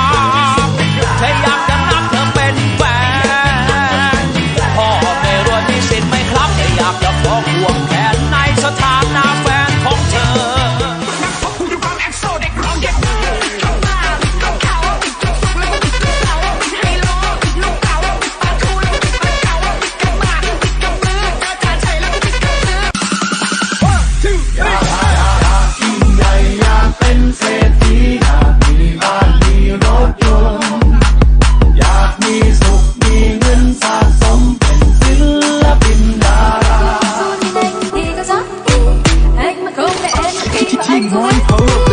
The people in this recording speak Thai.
า กจะ one hope.